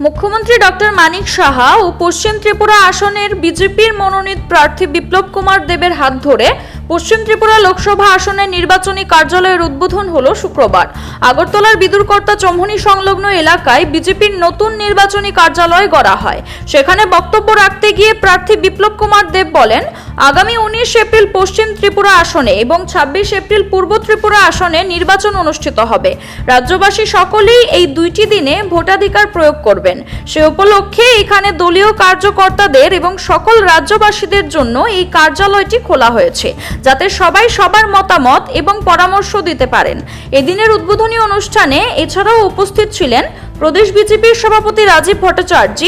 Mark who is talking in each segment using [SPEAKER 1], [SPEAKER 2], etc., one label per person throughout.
[SPEAKER 1] মুখ্যমন্ত্রী ডক্টর মানিক সাহা ও পশ্চিম ত্রিপুরা আসনের বিজেপির মনোনীত প্রার্থী বিপ্লব কুমার দেবের হাত ধরে পশ্চিম ত্রিপুরা লোকসভা আসনের নির্বাচনী কার্যালয়ের উদ্বোধন হলো শুক্রবার। আগরতলার বিদুরকর্তা চৌমুহনী সংলগ্ন এলাকায় বিজেপির নতুন নির্বাচনী কার্যালয় গড়া হয়। সেখানে বক্তব্য রাখতে গিয়ে প্রার্থী বিপ্লব কুমার দেব বলেন, আগামী উনিশ এপ্রিল পশ্চিম ত্রিপুরা আসনে এবং ছাব্বিশ এপ্রিল পূর্ব ত্রিপুরা আসনে নির্বাচন অনুষ্ঠিত হবে। রাজ্যবাসী সকলেই এই দুইটি দিনে ভোটাধিকার প্রয়োগ করবেন। সে উপলক্ষে এখানে দলীয় কার্যকর্তাদের এবং সকল রাজ্যবাসীদের জন্য এই কার্যালয়টি খোলা হয়েছে। যাতে সবাই সবার মতামত এবং পরামর্শ দিতে পারেন। এদিনের উদ্বোধনী অনুষ্ঠানে এছাড়াও উপস্থিত ছিলেন প্রদেশ বিজেপির সভাপতি রাজীব ভট্টাচার্য,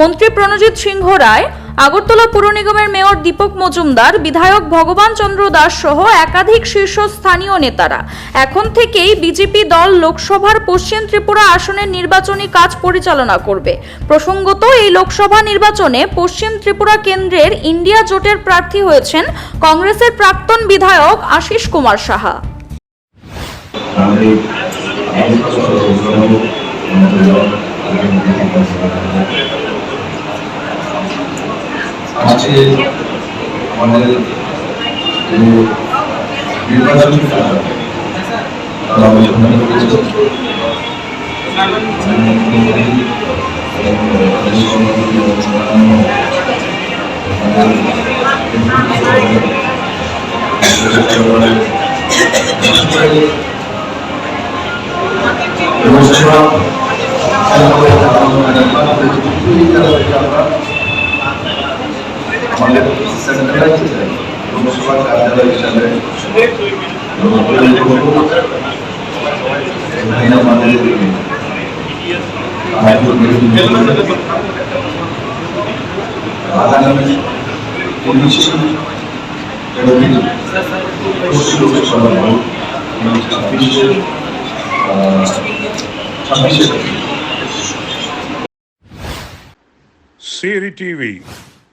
[SPEAKER 1] মন্ত্রী প্রণজিৎ সিংহ রায় আগরতলা পুর নিগমের মেয়র দীপক মজুমদার, বিধায়ক ভগবান চন্দ্র দাস সহ একাধিক শীর্ষস্থানীয় নেতারা। এখন থেকেই বিজেপি দল লোকসভার পশ্চিম ত্রিপুরা আসনের নির্বাচনী কাজ পরিচালনা করবে। প্রসঙ্গত, এই লোকসভা নির্বাচনে পশ্চিম ত্রিপুরা কেন্দ্রের ইন্ডিয়া জোটের প্রার্থী হয়েছেন কংগ্রেসের প্রাক্তন বিধায়ক আশিস কুমার সাহা।
[SPEAKER 2] আমাদের আজকে আমাদের যে নির্বাচনী কাজ তারা আলোচনা করেছে লোকসভা আমাদের সেন্ট্রালাইজ লোকসভা কার্যালয় হিসাবে এখানে আমাদের আগামী উনিশে এপ্রিল পশ্চিম লোকসভা ভোট এবং ছাব্বিশে ছাব্বিশে
[SPEAKER 3] Siri TV,